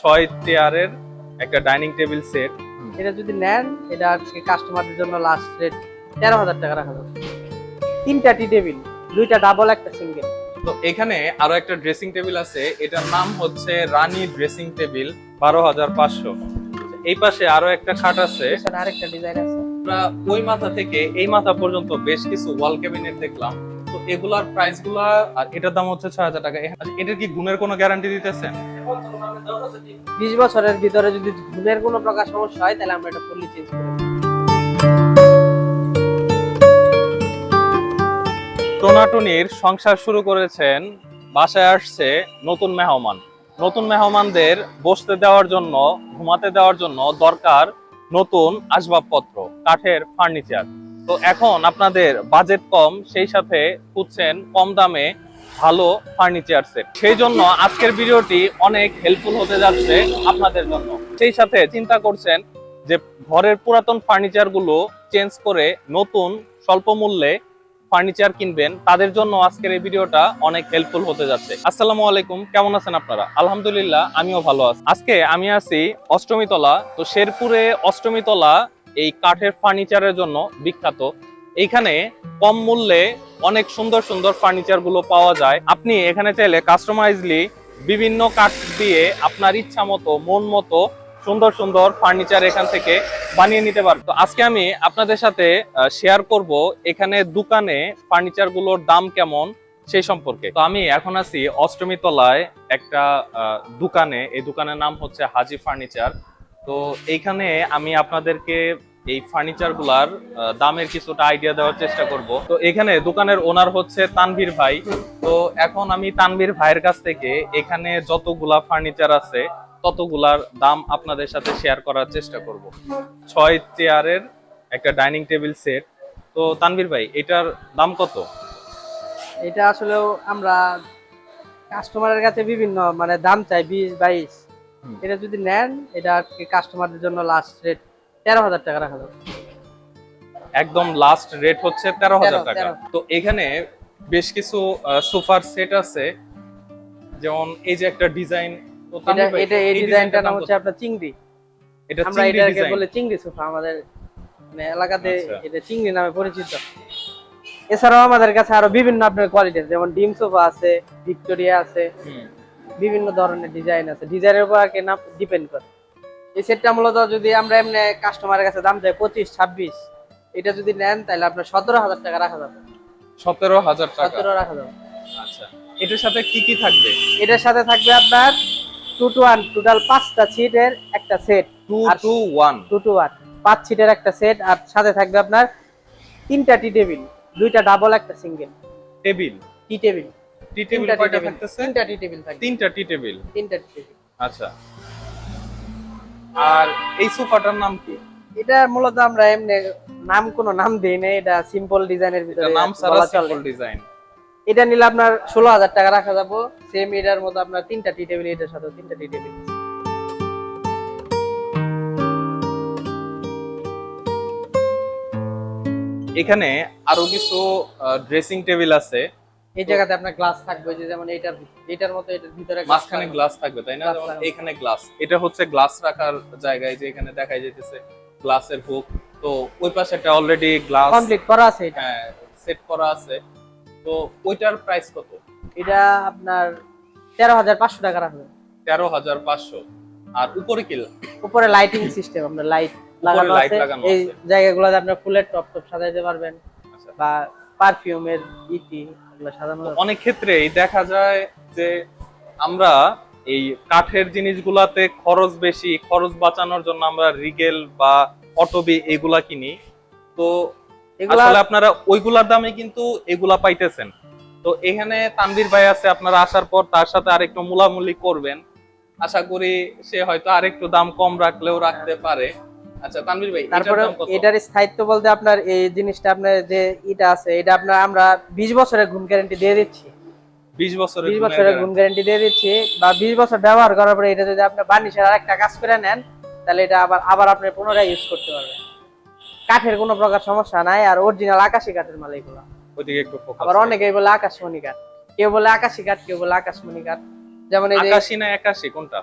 ছয় চেয়ারের একটা ডাইনিং টেবিল সেট এটা যদি নেন এটা আজকে কাস্টমারদের জন্য লাস্ট রেট তেরো হাজার টাকা রাখা যাবে। তিনটা টি টেবিল দুইটা ডাবল একটা সিঙ্গেল তো এখানে আরও একটা ড্রেসিং টেবিল আছে। এটার নাম হচ্ছে রানী ড্রেসিং টেবিল বারো হাজার পাঁচশো। এই পাশে আরও একটা খাট আছে। আরেকটা ডিজাইন আছে। আমরা ওই মাথা থেকে এই মাথা পর্যন্ত বেশ কিছু ওয়াল ক্যাবিনেট দেখলাম। তো এগুলার প্রাইসগুলা আর এটার দাম হচ্ছে ছয় হাজার টাকা। আচ্ছা, এটার কি গুণের কোনো গ্যারান্টি দিতেছেন? বিশ বছরের ভিতরে যদি ঘুমের কোনো প্রকার সমস্যা হয় তাহলে আমরা এটা ফুললি চেঞ্জ করে টোনাটুনির সংসার শুরু করেছেন বাসায় আসছে নতুন মেহমান। নতুন মেহমানদের বসতে দেওয়ার জন্য ঘুমাতে দেওয়ার জন্য দরকার নতুন আসবাবপত্র কাঠের ফার্নিচার। তো এখন আপনাদের বাজেট কম, সেই সাথে খুঁজছেন কম দামে ভালো ফার্নিচার সেট সেই জন্য আজকের ভিডিওটি অনেক হেল্পফুল হতে যাচ্ছে আপনাদের জন্য। সেই সাথে চিন্তা করছেন যে ঘরের পুরাতন ফার্নিচারগুলো চেঞ্জ করে নতুন স্বল্প মূল্যে ফার্নিচার কিনবেন, তাদের জন্য আজকের এই ভিডিওটা অনেক হেল্পফুল হতে যাচ্ছে। আসসালামু আলাইকুম, কেমন আছেন আপনারা? আলহামদুলিল্লাহ, আমিও ভালো আছি। আজকে আমি আছি অষ্টমী তলা তো শেরপুরে অষ্টমী তলা এই কাঠের ফার্নিচারের জন্য বিখ্যাত। এইখানে কম মূল্যে অনেক সুন্দর সুন্দর ফার্নিচারগুলো পাওয়া যায়। আপনি এখানে চাইলে কাস্টমাইজলি বিভিন্ন কাঠ দিয়ে আপনার ইচ্ছা মতো, মন মতো সুন্দর সুন্দর ফার্নিচার এখান থেকে বানিয়ে নিতে পারবেন। তো আজকে আমি আপনাদের সাথে শেয়ার করব এখানে দোকানে ফার্নিচারগুলোর দাম কেমন সেই সম্পর্কে। তো আমি এখন আছি অষ্টমী তলায় একটা দোকানে। এই দোকানের নাম হচ্ছে হাজি ফার্নিচার তো এইখানে আমি আপনাদেরকে এই ফার্নিচারগুলার দামের কিছুটা আইডিয়া দেওয়ার চেষ্টা করব। তো এখানে দোকানের ওনার হচ্ছে তানভীর ভাই। তো এখন আমি তানভীর ভাইয়ের কাছ থেকে এখানে যতগুলা ফার্নিচার আছে, ততগুলার দাম আপনাদের সাথে শেয়ার করার চেষ্টা করব। ছয় চেয়ারের একটা ডাইনিং টেবিল সেট তো তানভীর ভাই, এটার দাম কত? এটা আসলেও আমরা কাস্টমারের কাছে বিভিন্ন মানে দাম চাই, বিশ, বাইশ। এটা যদি নেন এটা কাস্টমারদের জন্য লাস্ট রেট তেরো হাজার টাকা রাখা যাবে। একদম লাস্ট রেট হচ্ছে তেরো হাজার টাকা। তো এখানে বেশ কিছু সোফার সেট আছে। যেমন এই যে একটা ডিজাইন তো এটা এই ডিজাইনটার নাম হচ্ছে আপনার চিংড়ি। এটা আমরা এটাকে বলে চিংড়ি সোফা আমাদের মানে এলাকাতে আচ্ছা। এটা চিংড়ি নামে পরিচিত। এছাড়াও আমাদের কাছে আরও বিভিন্ন আপনার কোয়ালিটি আছে যেমন ডিম সোফা আছে ভিক্টোরিয়া আছে। বিভিন্ন ধরনের ডিজাইন আছে। ডিজাইনের উপর আর কি না ডিপেন্ড করে। এই সেটটা মূলত যদি আমরা এমনি কাস্টমারের কাছে দাম চাই পঁচিশ ছাব্বিশ এটা যদি নেন তাহলে আপনার সতেরো হাজার টাকা রাখা যাবে। সতেরো হাজার টাকা? সতেরো রাখা যাবে। আচ্ছা। এটার সাথে কি কি থাকবে? এটার সাথে থাকবে আপনার টু টু ওয়ান টোটাল পাঁচটা সিটের একটা set two two one two two one পাঁচ সিটের একটা সেট আর সাথে থাকবে আপনার তিনটা টি টেবিল দুইটা ডাবল একটা single table tea table tea table তিনটা টি কয়টা টেবিল। থাকতেছে? তিনটা টি টেবিল থাকবে। তিনটা টি টেবিল? তিনটা টি টেবিল। আচ্ছা। আর এই সোফাটার নাম কি? এটা মূলত আমরা এমনি নাম কোনো নাম দেই না এটা সিম্পল ডিজাইনের ভিতরে নাম চলে। সিম্পল ডিজাইন এটা নিলে আপনার ষোলো হাজার টাকা রাখা যাব। সেম এটার মতো আপনার তিনটা টি টেবিল এটার সাথে তিনটা টি টেবিল। এখানে আরও কিছু ড্রেসিং টেবিল আছে। এই জায়গাতে আপনার গ্লাস থাকবে যে যেমন এটার এটার মতো এটার ভিতরে মাঝখানে গ্লাস থাকবে তাই না? যেমন এখানে গ্লাস এটা হচ্ছে গ্লাস রাখার জায়গায় যে এখানে দেখাই যাইতেছে গ্লাসের হুক তো ওই পাশে একটা অলরেডি গ্লাস কমপ্লিট করা আছে এটা। হ্যাঁ সেট করা আছে। তো ওইটার প্রাইস কত? এটা আপনার তেরো হাজার পাঁচশো টাকা রাখবে। তেরো হাজার পাঁচশো। আর উপরে কি? উপরে লাইটিং সিস্টেম আপনার লাইট লাগানো আছে। এই। জায়গাগুলোতে আপনার ফুলের টপ টপ সাজাইতে পারবেন আচ্ছা। বা পারফিউমের ইটি এগুলো সাজানো তো অনেক ক্ষেত্রেই দেখা যায় যে আমরা এই কাঠের জিনিসগুলাতে খরচ বেশি খরচ বাঁচানোর জন্য আমরা রিগেল বা অটোবি এগুলা কিনি। তো এগুলা আসলে আপনারা ওইগুলার দামে কিন্তু এগুলা পাইতেছেন। তো এখানে তানভীর ভাই আছে আপনারা আসার পর তার সাথে আরেকটু মুলামুলি করবেন। আশা করি সে হয়তো আরেকটু দাম কম রাখলেও রাখতে পারে। আচ্ছা তানভীর ভাই তারপরে এটার স্থায়িত্ব বলতে আপনার এই জিনিসটা আপনার যে ইটা আছে এটা আপনার আমরা বিশ বছরের গুণ গ্যারান্টি দিয়ে দিচ্ছি। 20 বছরের বিশ গুণের বছরের guarantee। গুণ গ্যারান্টি দিয়ে দিচ্ছি বা বিশ বছর ব্যবহার করার পরে এটা যদি আপনি বার্নিশের আর একটা কাজ করে নেন তাহলে এটা আবার আবার আপনি পুনরায় ইউজ করতে পারবেন। কাঠের কোনো প্রকার সমস্যা নাই আর অরিজিনাল আকাশি কাঠের মাল এগুলো। ওইদিকে একটু ফোকাস আবার অনেকেই বলে আকাশমণি কাঠ। কেউ বলে আকাশি কাঠ কেউ বলে আকাশমণি কাঠ। যেমন এই আকাশি না কোনটা?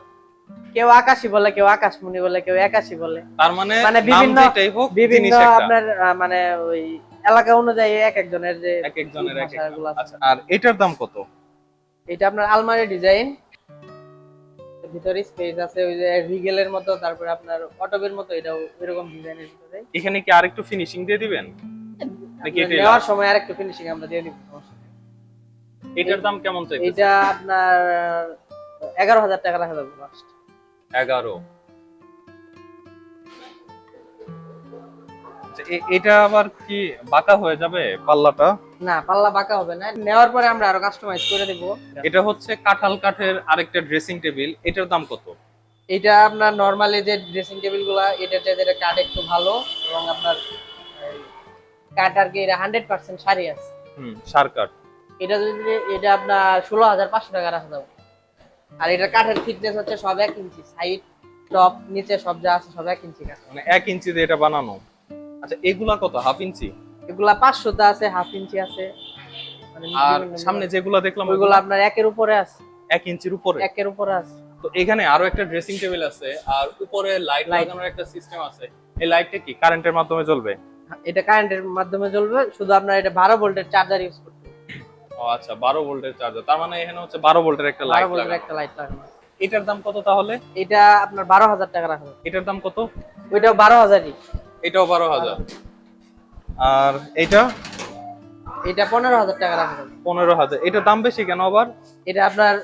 কেউ আকাশি বলে কেউ আকাশমণি বলে কেউ একাশি বলে। তার মানে মানে বিভিন্ন- বিভিন্ন আপনার মানে ওই এলাকা অনুযায়ী এক একজনের যে এক একজনের এক আচ্ছা আর এটার দাম কত? এটা আপনার আলমারি ডিজাইন। ভিতরে স্পেস আছে ওই যে রিগেলের মতো তারপরে আপনার অটোবের মতো এটাও এরকম ডিজাইনের ভিতরে। এখানে কি আরেকটু ফিনিশিং দিয়ে দিবেন? নাকি এটাই নেওয়ার সময় আরেকটু ফিনিশিং আমরা দিয়ে দিব এটার দাম কেমন চাইতেছে এটা আপনার এগারো হাজার টাকা রাখা যাবে লাস্ট এগারো। আচ্ছা, এটা আবার কি বাঁকা হয়ে যাবে পাল্লাটা? না পাল্লা বাঁকা হবে না। নেওয়ার পরে আমরা আরও কাস্টমাইজ করে দেবো। এটা হচ্ছে কাঁঠাল কাঠের আরেকটা ড্রেসিং টেবিল এটার দাম কত? এটা আপনার নর্মালি যে ড্রেসিং টেবিলগুলা এটা যেটা কাঠ একটু ভালো এবং আপনার কাঠ আর কি এটা হান্ড্রেড পার্সেন্ট সারি আছে। হুম সার কাঠ। এটা যদি এটা আপনার ষোলো হাজার পাঁচশো টাকা রাখা যাবে আর এটা কাঠের ফিটনেস হচ্ছে সব এক ইঞ্চি সাইড টপ নিচে সব যা আছে সব এক ইঞ্চি কাঠ। মানে এক ইঞ্চি দিয়ে এটা বানানো। আচ্ছা এগুলা কত? হাফ ইঞ্চি এগুলা পাঁচশোতে আছে হাফ ইঞ্চি আছে। মানে আর সামনে যেগুলা দেখলাম ওইগুলো আপনার একের উপরে আছে। এক ইঞ্চির উপরে? একের উপরে আছে। তো এখানে আরও একটা ড্রেসিং টেবিল আছে আর উপরে লাইট লাগানোর একটা সিস্টেম আছে। এই লাইটটা কি? কারেন্টের মাধ্যমে জ্বলবে? এটা কারেন্টের মাধ্যমে চলবে শুধু আপনার এটা বারো ভোল্টের চার্জার ইউজ করতে। ও আচ্ছা বারো ভোল্টের চার্জার তার মানে এখানে হচ্ছে বারো ভোল্টের একটা লাইট ভোল্টের একটা লাইট লাগানো। এটার দাম কত তাহলে? এটা আপনার বারো হাজার টাকা রাখা এটার দাম কত? ওইটাও বারো হাজারই। এটাও বারো হাজার। আর এটা? এটা পনেরো হাজার টাকা রাখা যাবে। পনেরো হাজার। এটার দাম বেশি কেন আবার? এটা আপনার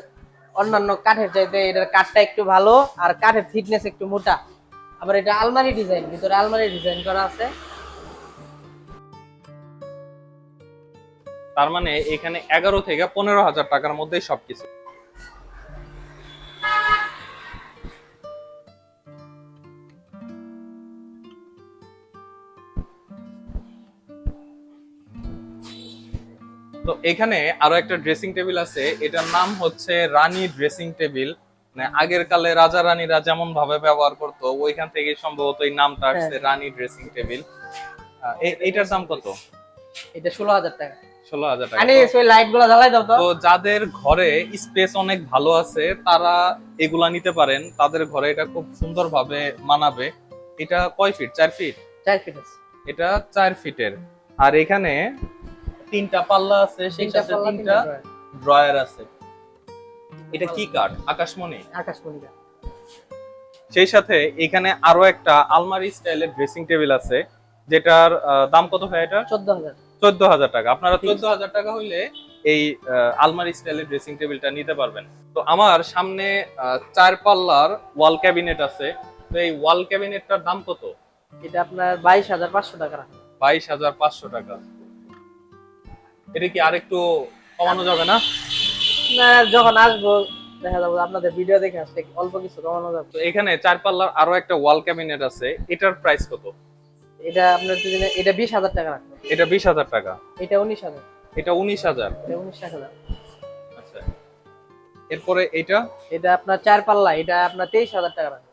অন্যান্য কাঠের চাইতে এটার কাঠটা একটু ভালো আর কাঠের ফিটনেস একটু মোটা। আবার এটা আলমারি ডিজাইন ভিতরে আলমারি ডিজাইন করা আছে। তার মানে এখানে এগারো থেকে পনেরো হাজার টাকার মধ্যেই সবকিছু। তো এখানে আরও একটা ড্রেসিং টেবিল আছে এটার নাম হচ্ছে রানী ড্রেসিং টেবিল মানে আগের কালে রাজা রানীরা যেমন ভাবে ব্যবহার করতো ওইখান থেকে সম্ভবত এই নামটা আসছে রানী ড্রেসিং টেবিল এইটার দাম কত? এটা ষোলো হাজার টাকা। ষোলো হাজার টাকা। ওই লাইটগুলো জ্বালাই দাও তো। তো যাদের ঘরে স্পেস অনেক ভালো আছে তারা এগুলা নিতে পারেন। তাদের ঘরে এটা খুব সুন্দরভাবে মানাবে। এটা কয় ফিট? চার ফিট? চার ফিট আছে। এটা চার ফিটের। আর এখানে তিনটা পাল্লা আছে সেই সাথে তিনটা ড্রয়ার। আছে। এটা কি কাঠ? আকাশমণি? আকাশমণিটা সেই সাথে এখানে আরও একটা আলমারি স্টাইলের ড্রেসিং টেবিল আছে যেটার দাম কত হয় এটা চোদ্দ হাজার। চোদ্দ হাজার টাকা। আপনারা চোদ্দ হাজার টাকা হইলে এই আলমারি স্টাইলের ড্রেসিং টেবিলটা নিতে পারবেন। তো আমার সামনে চার পাল্লার ওয়াল ক্যাবিনেট আছে। তো এই ওয়াল ক্যাবিনেটটার দাম কত? এটা আপনার বাইশ হাজার পাঁচশো টাকা বাইশ হাজার পাঁচশো টাকা। এটা কি আরেকটু কমানো যাবে না? না যখন আসব দেখা যাব আপনাদের ভিডিও দেখে আসলে অল্প কিছু কমানো যাবে। এখানে চার পাল্লার আরও একটা ওয়াল ক্যাবিনেট আছে। এটার প্রাইস কত? এটা আপনার যদি এটা বিশ হাজার টাকা রাখবে। এটা বিশ হাজার টাকা? এটা উনিশ হাজার। এটা উনিশ হাজার? এটা উনিশ হাজার। আচ্ছা। এরপরে এটা এটা আপনার চার পাল্লা এটা আপনার তেইশ হাজার টাকা রাখবে।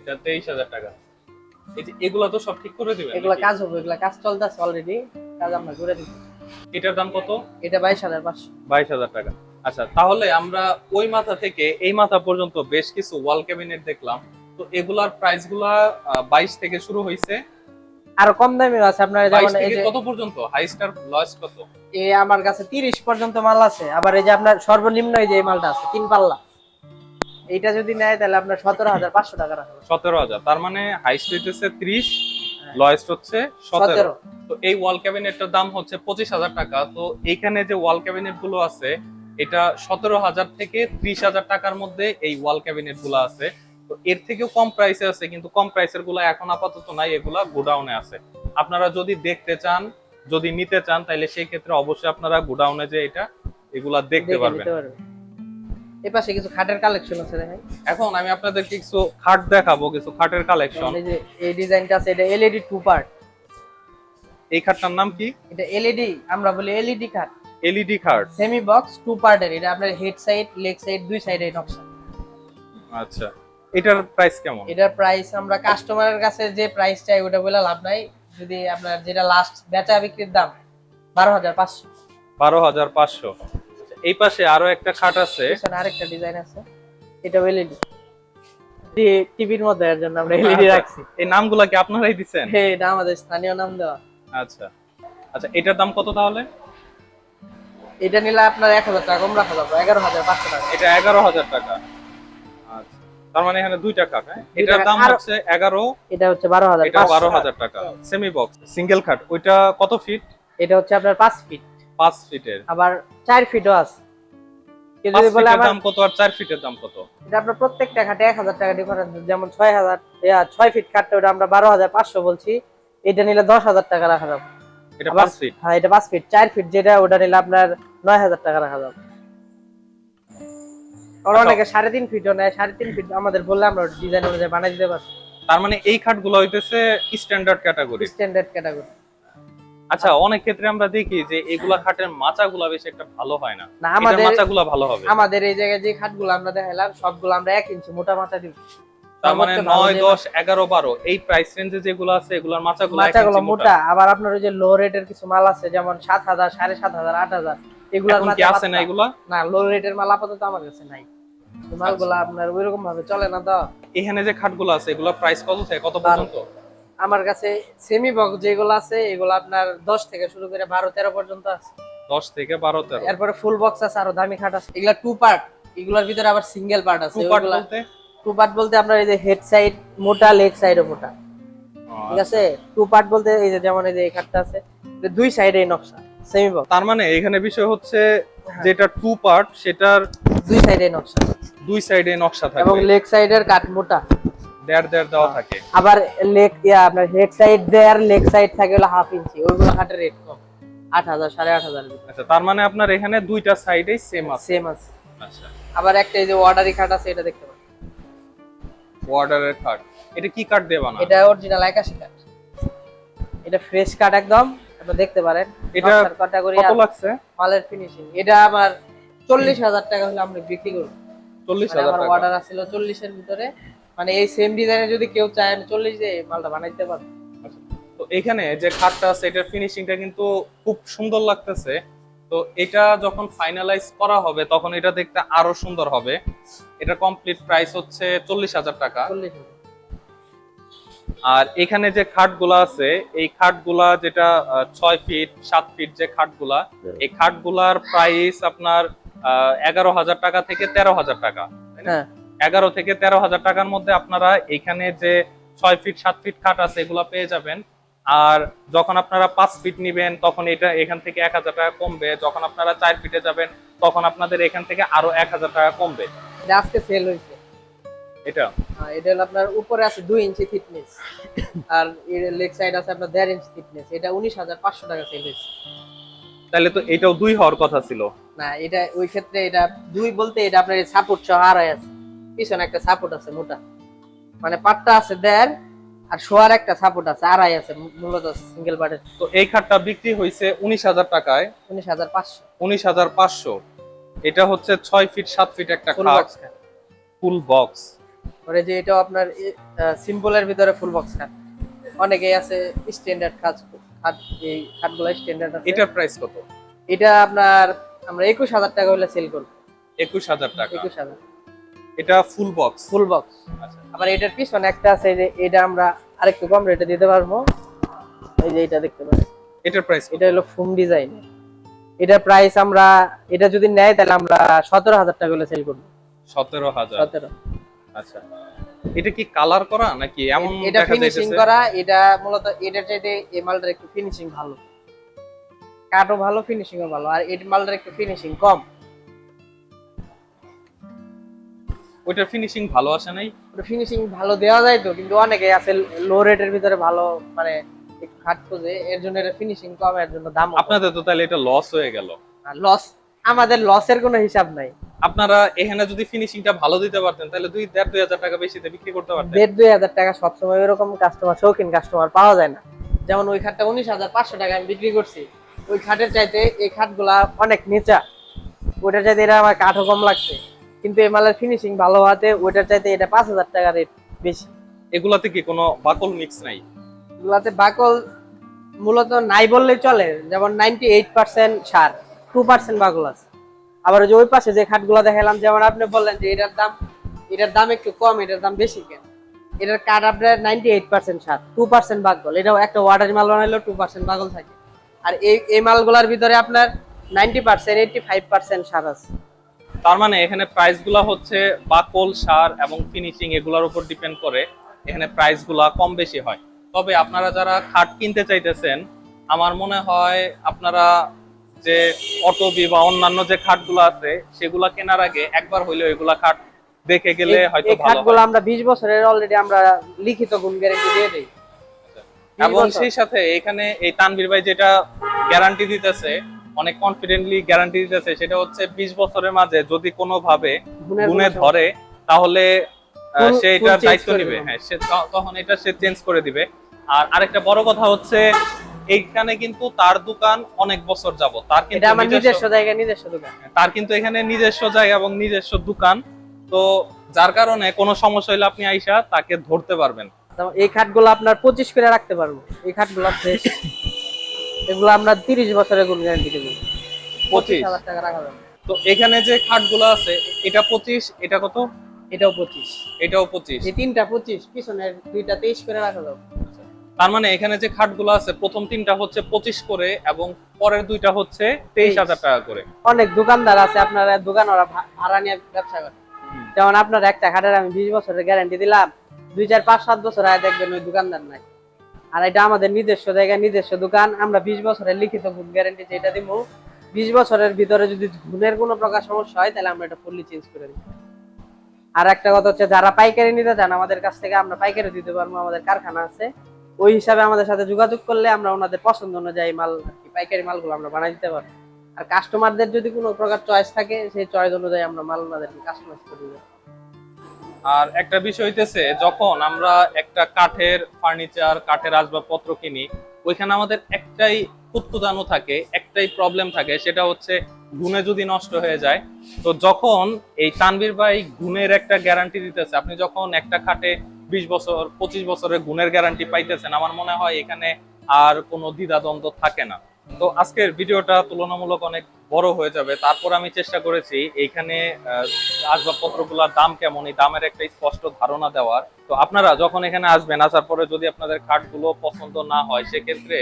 এটা তেইশ হাজার টাকা। এই এগুলা তো সব ঠিক করে দিবেন এগুলা কাজ হবে এগুলা কাজ চলতেছে অলরেডি কাজ আমরা করে দিচ্ছি। এটার দাম কত? এটা বাইশ হাজার পাঁচশো। বাইশ হাজার টাকা। আচ্ছা তাহলে আমরা ওই মাথা থেকে এই মাথা পর্যন্ত বেশ কিছু ওয়াল ক্যাবিনেট দেখলাম। তো এগুলার প্রাইসগুলা বাইশ থেকে শুরু হয়েছে আরও কম দামিও আছে আপনার যেমন এই কত পর্যন্ত? হাই স্টার লয়েস্ট কত? এ আমার কাছে তিরিশ পর্যন্ত মাল আছে আবার এই যে আপনার সর্বনিম্ন এই যে মালটা আছে তিন পাল্লা। এইটা যদি নেয় তাহলে আপনার সতেরো হাজার পাঁচশো টাকা রাখবে সতেরো হাজার তার মানে হাই স্ট্রিট হচ্ছে ত্রিশ লয়েস্ট হচ্ছে সতেরো। সতেরো। তো এই ওয়াল ক্যাবিনেটটার দাম হচ্ছে পঁচিশ হাজার টাকা। তো এইখানে যে ওয়াল ক্যাবিনেটগুলো আছে এটা সতেরো হাজার থেকে ত্রিশ হাজার টাকার মধ্যে এই ওয়াল ক্যাবিনেটগুলো আছে। তো এর থেকেও কম প্রাইসে আছে কিন্তু কম প্রাইসেরগুলো এখন আপাতত নাই এগুলা গোডাউনে আছে। আপনারা যদি দেখতে চান যদি নিতে চান তাহলে সেই ক্ষেত্রে অবশ্যই আপনারা গোডাউনে যে এটা এগুলা দেখতে দেখে পারবেন। এই পাশে কিছু খাটের কালেকশন আছে দেখেন এখন আমি আপনাদেরকে কিছু খাট দেখাবো কিছু খাটের কালেকশন এই যে এই ডিজাইনটা আছে এটা এলইডি টু পার্ট এই খাটটার নাম কি? এটা এলইডি আমরা বলি এলইডি খাট। এলইডি খাট। সেমি বক্স টু পার্টের এটা আপনার হেড সাইড লেগ সাইড দুই সাইডে নকশা। আচ্ছা। এটার প্রাইস কেমন? এটার প্রাইস আমরা কাস্টমারের কাছে যে প্রাইস চাই ওটা বলে লাভ নাই। যদি আপনার যেটা লাস্ট বেচা বিক্রির দাম বারো হাজার পাঁচশো। বারো হাজার পাঁচশো। এই পাশে আরও একটা খাট আছে। আরেকটা ডিজাইন আছে। এটা এলইডি টিভির মধ্যে এর জন্য আমরা এলইডি আচ্ছা। রাখছি। এই নামগুলা কি আপনারাই দিচ্ছেন হ্যাঁ এটা আমাদের স্থানীয় নাম দেওয়া। আচ্ছা। আচ্ছা এটার দাম কত তাহলে? এটা নিলে আপনার এক হাজার টাকা কম রাখা যাবে। এগারো হাজার পাঁচশো টাকা। এটা এগারো হাজার টাকা। আচ্ছা তার মানে এখানে দুইটা খাট হ্যাঁ? এটার দাম হচ্ছে এগারো এটা হচ্ছে বারো হাজার এটা বারো হাজার টাকা সেমি বক্স সিঙ্গেল খাট ওইটা কত ফিট এটা হচ্ছে আপনার পাঁচ ফিট পাঁচ ফিটের আবার ফিটও আছে। যদি বলে আমার দাম কত আর চার ফিটের দাম কত? এটা আপনার প্রত্যেকটা খাটে এক হাজার টাকা ডিফারেন্স যেমন ছয় হাজার ছয় ফিট খাটটা ওটা আমরা বারো হাজার পাঁচশো বলছি। এটা নিলে দশ হাজার টাকা রাখা যাবে। এটা ফিট হ্যাঁ এটা ফিট ফিট যেটা ওটা নিলে আপনার নয় হাজার টাকা রাখা যাবে। আচ্ছা। অনেকে সাড়ে তিন ফিটও নেয় সাড়ে তিন ফিট আমাদের বললে আমরা ডিজাইন অনুযায়ী বানাই দিতে পারছি তার মানে এই খাটগুলো হইতেছে স্ট্যান্ডার্ড ক্যাটাগরি স্ট্যান্ডার্ড ক্যাটাগরি আচ্ছা অনেক ক্ষেত্রে আমরা দেখি যে এগুলা খাটের মাচাগুলা বেশি একটা ভালো হয় না। না আমাদের মাচাগুলা ভালো হবে। আমাদের এই জায়গায় যে খাটগুলো আমরা দেখাইলাম সবগুলো আমরা ইঞ্চি মোটা মাথা দিব। তার মানে এই প্রাইস রেঞ্জে যেগুলো আছে এগুলোর মাচাগুলো মাচাগুলো মোটা। আবার আপনার ওই যে লো রেটের কিছু মাল আছে যেমন সাত হাজার সাড়ে সাত হাজার আট হাজার এগুলোর কি মাচা আছে না এগুলা? না লো রেটের মাল আপাতত আমার কাছে নাই। মালগুলো আচ্ছা। আপনার ওইরকম ভাবে চলে না তো এখানে যে খাটগুলো আছে এগুলোর প্রাইস কত থেকে? কত পর্যন্ত? আমার কাছে সেমি বক্স যেগুলো আছে এগুলো আপনার দশ থেকে শুরু করে বারো তেরো পর্যন্ত আছে। দশ থেকে বারো তেরো। এরপরে ফুল বক্স আছে আরও দামি খাট আছে। এগুলা টু পার্ট এগুলোর ভিতরে আবার সিঙ্গেল পার্ট আছে। টু পার্ট বলতে? টু পার্ট বলতে আপনার এই যে হেড সাইড মোটা লেগ সাইডও মোটা। ঠিক আছে? টু পার্ট বলতে এই যে যেমন এই যে এই খাটটা আছে দুই সাইডে নকশা সেমি বক্স তার মানে এখানে বিষয় হচ্ছে যেটা টু পার্ট সেটার দুই সাইডে নকশা। দুই সাইডে নকশা থাকে। এবং লেগ সাইডের কাট মোটা। দেড় দেড় দেওয়া থাকে। আবার লেগ আপনার হেড সাইড দেয়ার লেগ সাইড থাকে হলো হাফ ইঞ্চি ওইগুলো খাটের রেট কম। আট হাজার সাড়ে আট হাজার আচ্ছা তার মানে আপনার এখানে দুইটা সাইডেই সেম আছে। সেম আছে। আচ্ছা। আবার একটা এই যে ওয়ার্ডারি খাট আছে এটা দেখতে পারেন। বর্ডারের কাট এটা কি কাট দেবা না? এটা অরিজিনাল একাশি কাঠ। এটা ফ্রেশ কাট একদম। আপনি দেখতে পারেন। এটা কত লাগছে? মালের ফিনিশিং এটা আমার চল্লিশ হাজার টাকা হলে আমরা বিক্রি করব চল্লিশ মানে হাজার আমার অর্ডার আছিল চল্লিশের ভিতরে। মানে এই সেম ডিজাইনে যদি কেউ চায় আমি চল্লিশ দিয়ে মালটা বানাইতে পারব। তো এখানে যে খাটটা আছে এটার ফিনিশিংটা কিন্তু খুব সুন্দর লাগতেছে। তো এটা যখন ফাইনালাইজ করা হবে তখন এটা দেখতে আরও সুন্দর হবে। এটা কমপ্লিট প্রাইস হচ্ছে চল্লিশ হাজার টাকা। আর এখানে যে খাটগুলা আছে এই খাটগুলা যেটা ছয় ফিট সাত ফিট যে খাটগুলা এই খাটগুলার প্রাইস আপনার এগারো হাজার টাকা থেকে তেরো হাজার টাকা? হ্যাঁ। এগারো থেকে তেরো হাজার টাকার মধ্যে আপনারা এখানে যে ছয় ফিট সাত ফিট খাট আছে এগুলো পেয়ে যাবেন। আর যখন আপনারা পাঁচ ফিট নিবেন তখন এটা এখান থেকে এক হাজার টাকা কমবে। যখন আপনারা চার ফিটে যাবেন তখন আপনাদের এখান থেকে আরও এক হাজার টাকা কমবে। আজকে সেল হয়েছে। এটা? এটা হলো আপনার উপরে আছে দুই ইঞ্চি থিকনেস আর এর লেগ সাইড আছে আপনার দেড় ইঞ্চি থিকনেস এটা উনিশ হাজার পাঁচশো টাকা সেল হয়েছে। তাহলে তো এটাও দুই হওয়ার কথা ছিল। না এটা ওই ক্ষেত্রে এটা দুই বলতে এটা আপনার সাপোর্ট সহ আড়াই আছে। পিছনে একটা সাপোর্ট আছে মোটা। মানে পাটটা আছে দেড় আর শোয়ার একটা সাপোর্ট আছে আড়াই আছে মূলত সিঙ্গেল পার্টের তো এই খাটটা বিক্রি হয়েছে উনিশ হাজার টাকায়। উনিশ হাজার পাঁচশো। উনিশ হাজার পাঁচশো। এটা হচ্ছে ছয় ফিট সাত ফিট একটা খাট। বক্স ফুল বক্স পরে যে এটা আপনার সিম্পলের ভিতরে ফুল বক্স খাট। অনেকেই আছে স্ট্যান্ডার্ড খাট। খাট এই খাটগুলো স্ট্যান্ডার্ড আছে। এটার প্রাইস কত? এটা আপনার আমরা একুশ হাজার টাকা হলে সেল করব। একুশ হাজার টাকা। একুশ হাজার। এটা ফুল বক্স ফুল বক্স আচ্ছা। আবার এটার পিছনে একটা আছে যে এটা আমরা আরেকটু কম রেটে দিতে পারব। এই যে এটা দেখতে পারেন। এটার প্রাইস এটা হলো ফুম ডিজাইন এটা প্রাইস আমরা এটা যদি নেয় তাহলে আমরা সতেরো হাজার টাকা হলে সেল করব। সতেরো হাজার। সতেরো। আচ্ছা। এটা কি কালার করা নাকি এমন এটা ফিনিশিং করা এটা মূলত এটার চাইতে এই মালটার একটু ফিনিশিং ভালো। কাটও ভালো ফিনিশিংও ভালো আর এই মালটার একটু ফিনিশিং কম। ওইটার ফিনিশিং ভালো আসে নাই? ফিনিশিং ভালো দেওয়া যায় তো কিন্তু অনেকে আছে লো রেটের ভিতরে ভালো মানে একটু খাট খোঁজে এর জন্য এটা ফিনিশিং কম এর জন্য দাম আপনাদের তো তাহলে এটা লস হয়ে গেল। লস আমাদের লসের কোনো হিসাব নাই। আপনারা এখানে যদি ফিনিশিংটা ভালো দিতে পারতেন তাহলে দুই দেড় দুই হাজার টাকা বেশিতে বিক্রি করতে পারতেন। দেড় দুই হাজার টাকা সবসময় এরকম কাস্টমার শৌখিন কাস্টমার পাওয়া যায় না। যেমন ওই খাটটা উনিশ হাজার পাঁচশো টাকা আমি বিক্রি করছি। ওই খাটের চাইতে এই খাটগুলা অনেক নিচা। ওইটার চাইতে এটা আমার কাঠও কম লাগছে। কিন্তু এই মালের ফিনিশিং ভালো হওয়াতে ওইটার চাইতে এটা পাঁচ হাজার টাকা রেট বেশি। এগুলাতে কি কোনো বাকল মিক্স নাই? এগুলাতে বাকল মূলত নাই বললেই চলে। যেমন নাইনটি এইট পার্সেন্ট সার টু পার্সেন্ট বাকল আছে। আবার ওই পাশে যে খাটগুলো দেখালাম যেমন আপনি বললেন যে এটার দাম এটার দাম একটু কম, এটার দাম বেশি কেন? এটার কাঠ আপনার নাইনটি এইট পার্সেন্ট সার টু পার্সেন্ট বাগল এটাও একটা ওয়াটার মাল বানাইলেও টু পার্সেন্ট বাগল থাকে। আর এই এই মালগুলোর ভিতরে আপনার ninety percent eighty five percent সার আছে। তার মানে এখানে প্রাইসগুলা হচ্ছে বাকল সার এবং ফিনিশিং এগুলোর উপর ডিপেন্ড করে এখানে প্রাইসগুলা কম বেশি হয়। তবে আপনারা যারা খাট কিনতে চাইতেছেন, আমার মনে হয় আপনারা যে অটোবি বা অন্যান্য যে খাটগুলো আছে সেগুলা কেনার আগে একবার হইলেও এগুলা খাট দেখে গেলে হয়তো ভালো খাটগুলো আমরা বিশ বছরের অলরেডি আমরা লিখিত গুণ গ্যারেন্টি দিয়ে দিই। এবং সেই সাথে এখানে এই তানভীর ভাই যেটা গ্যারান্টি দিতেছে অনেক কনফিডেন্টলি গ্যারান্টি দিতেছে সেটা হচ্ছে বিশ বছরের মাঝে যদি কোনো ভাবে গুনে ধরে তাহলে সে change দায়িত্ব নিবে। হ্যাঁ সে তখন এটা সে চেঞ্জ করে দিবে। আর আরেকটা বড় কথা হচ্ছে এইখানে কিন্তু তার দোকান অনেক বছর যাব তার কিন্তু আমার নিজস্ব- জায়গায় নিজস্ব দোকান। তার কিন্তু এখানে নিজস্ব জায়গা এবং নিজস্ব দোকান। তো যার কারণে কোনো সমস্যা হলে আপনি আইসা তাকে ধরতে পারবেন। এই খাটগুলো আপনার পঁচিশ করে রাখতে পারব। এই খাটগুলো ফ্রেশ এগুলো আমরা তিরিশ বছরের গুণ গ্যারান্টি দেবো। পঁচিশ হাজার টাকা রাখা যাবে। তো এখানে যে খাটগুলো আছে এটা পঁচিশ এটা কত? এটাও পঁচিশ। এটাও পঁচিশ। এই তিনটা পঁচিশ পিছনের দুইটা তেইশ করে রাখা যাবে। তার মানে এখানে যে খাটগুলো আছে প্রথম তিনটা হচ্ছে পঁচিশ করে এবং পরের দুইটা হচ্ছে তেইশ হাজার টাকা করে। অনেক দোকানদার আছে আপনারা দোকান ওরা ভাড়া নিয়ে ব্যবসা করে যেমন আপনার একটা খাটের আমি বিশ বছরের গ্যারান্টি দিলাম দুই চার পাঁচ সাত বছর আগে দেখবেন ওই দোকানদার নাই। আর এটা আমাদের নিজস্ব জায়গায় নিজস্ব দোকান আমরা বিশ বছরের লিখিত গুণ গ্যারান্টি যেটা দিব বিশ বছরের ভিতরে যদি গুণের কোনো প্রকার সমস্যা হয় তাহলে আমরা এটা ফুললি চেঞ্জ করে দিই আর একটা কথা হচ্ছে যারা পাইকারি নিতে চান আমাদের কাছ থেকে আমরা পাইকারি দিতে পারব আমাদের কারখানা আছে। ওই হিসাবে আমাদের সাথে যোগাযোগ করলে আমরা ওনাদের পছন্দ অনুযায়ী মাল পাইকারি মালগুলো আমরা বানাই দিতে পারব। আর কাস্টমারদের যদি কোনো প্রকার চয়েস থাকে, সেই চয়েস অনুযায়ী আমরা মাল ওনাদেরকে কাস্টমাইজ করে দেবো। আর একটা বিষয় হইতেছে, যখন আমরা একটা কাঠের ফার্নিচার কাঠের আসবাবপত্র কিনি ওইখানে আমাদের একটাই কুত্তুদানু থাকে, একটাই প্রবলেম থাকে, সেটা হচ্ছে গুণে যদি নষ্ট হয়ে যায়, তো যখন এই তানবির ভাই গুণের একটা গ্যারান্টি দিতেছে, আপনি যখন একটা খাটে বিশ বছর, পঁচিশ বছরের গুণের গ্যারান্টি পাইতেছেন, আমার মনে হয় এখানে আর কোনো দ্বিধাদ্বন্দ্ব থাকে না। তো আজকের ভিডিওটা তুলনামূলক অনেক বড় হয়ে যাবে। তারপর আমি চেষ্টা করেছি এইখানে আসবাবপত্রগুলোর দাম কেমন? এই দামের একটা স্পষ্ট ধারণা দেওয়ার। তো আপনারা যখন এখানে আসবেন, আসার পরে যদি আপনাদের খাটগুলো পছন্দ না হয়, সেক্ষেত্রে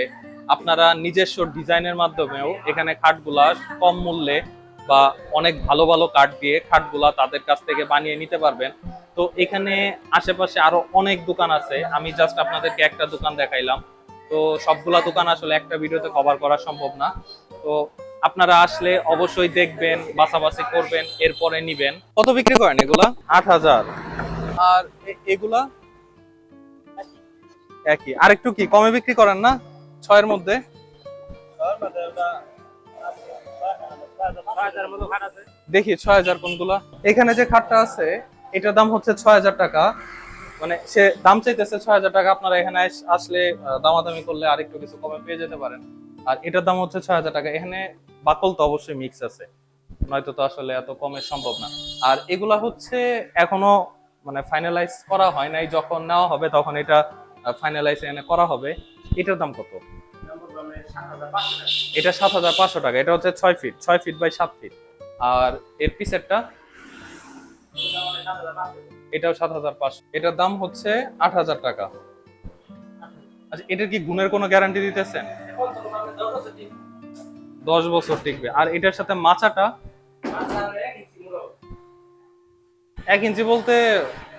আপনারা নিজস্ব ডিজাইনের মাধ্যমেও এখানে খাটগুলা কম মূল্যে বা অনেক ভালো ভালো কাঠ দিয়ে খাটগুলা তাদের কাছ থেকে বানিয়ে নিতে পারবেন। তো এখানে আশেপাশে আরও অনেক দোকান আছে। আমি জাস্ট আপনাদেরকে একটা দোকান দেখাইলাম। তো সবগুলা দোকান আসলে একটা ভিডিওতে কভার করা সম্ভব না। তো আপনারা আসলে অবশ্যই দেখবেন বাছাবাছি করবেন এরপরে নিবেন। কত বিক্রি করেন এগুলা? আট হাজার। আর এগুলা? একই। আর একটু কি কমে বিক্রি করেন না? ছয়ের মধ্যে? দেখি ছয় হাজার কোনগুলা? এখানে যে খাটটা আছে এটার দাম হচ্ছে ছয় হাজার টাকা। মানে সে দাম চাইতেছে ছয় হাজার টাকা, আপনারা এখানে আসলে দামাদামি করলে আর একটু কিছু কমে পেয়ে যেতে পারেন। আর এটার দাম হচ্ছে ছয় হাজার টাকা। এখানে বাকল তো অবশ্যই মিক্স আছে। নয়তো তো আসলে এত কমে সম্ভব না। আর এগুলা হচ্ছে এখনও মানে ফাইনালাইজ করা হয় নাই। যখন নেওয়া হবে তখন এটা ফাইনালাইজ এনে করা হবে। এটার দাম কত? এটা সাত হাজার পাঁচশো টাকা। এটা হচ্ছে ছয় ফিট ছয় ফিট বাই সাত ফিট আর এর পিসেরটা এটাও সাত হাজার পাঁচশো। এটার দাম হচ্ছে আট হাজার টাকা। আচ্ছা এটার কি গুণের কোনো গ্যারান্টি দিতেছেন? দশ বছর টিকবে। আর এটার সাথে মাচাটা? এক ইঞ্চি বলতে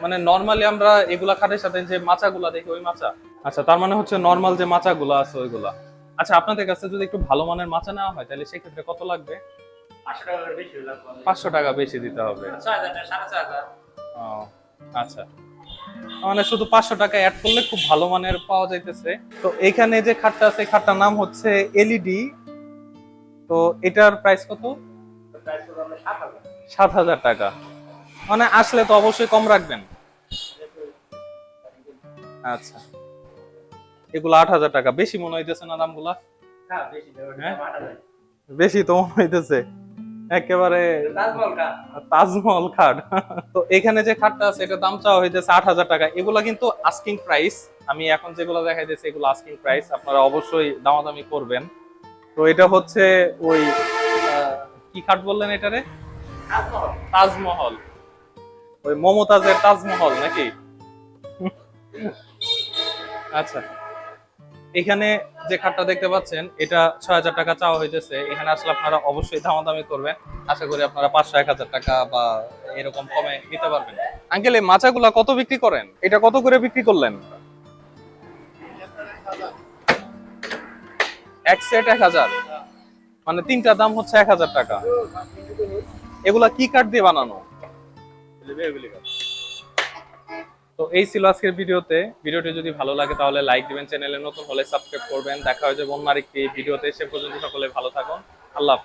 মানে নর্মালি আমরা এগুলা খাটের সাথে যে মাচাগুলা দেখি ওই মাচা। আচ্ছা তার মানে হচ্ছে নর্মাল যে মাচাগুলা আছে ওইগুলা। আচ্ছা আপনাদের কাছে যদি একটু ভালো মানের মাচা নেওয়া হয় তাহলে সেক্ষেত্রে কত লাগবে? পাঁচশো টাকা বেশি দিতে হবে। আচ্ছা। মানে শুধু পাঁচশো টাকা অ্যাড করলে খুব ভালো মানের পাওয়া যাইতেছে। তো এখানে যে খাটটা আছে খাটটার নাম হচ্ছে এলইডি তো এটার প্রাইস কত? সাত হাজার টাকা। মানে আসলে তো অবশ্যই কম রাখবেন। আচ্ছা। এগুলো আট হাজার টাকা। বেশি মনে হইতেছে না দামগুলা? হ্যাঁ? বেশি তো মনে হইতেছে। একেবারে তাজমহল খাট তো এখানে যে খাটটা আছে এটার দাম চাওয়া হইতেছে আট হাজার টাকা। এগুলা কিন্তু আস্কিং প্রাইস আমি এখন যেগুলো দেখাইতেছি এগুলো আস্কিং প্রাইস আপনারা অবশ্যই দামাদামি করবেন। তো এটা হচ্ছে ওই কি খাট বললেন এটারে? তাজমহল। ওই মমতাজের তাজমহল নাকি? আচ্ছা। এখানে যে খাটটা দেখতে পাচ্ছেন, এটা ছয় হাজার টাকা চাওয়া হইতেছে। এখানে আসলে আপনারা অবশ্যই দামাদামি করবেন। আশা করি আপনারা পাঁচশো, এক হাজার টাকা বা এরকম কমে নিতে পারবেন। আঙ্কেল, এই মাচাগুলা কত বিক্রি করেন? এটা কত করে বিক্রি করলেন? এক সেট এক হাজার। মানে তিনটা দাম হচ্ছে এক হাজার টাকা। এগুলা কি কাঠ দিয়ে বানানো? তো এই ছিল আজকের ভিডিওতে। ভিডিওটি যদি ভালো লাগে তাহলে লাইক দিবেন চ্যানেলে নতুন হলে সাবস্ক্রাইব করবেন। দেখা হয়ে যাবে অন্য আরেকটি ভিডিওতে। সে পর্যন্ত সকলে ভালো থাকুন। আল্লাহ।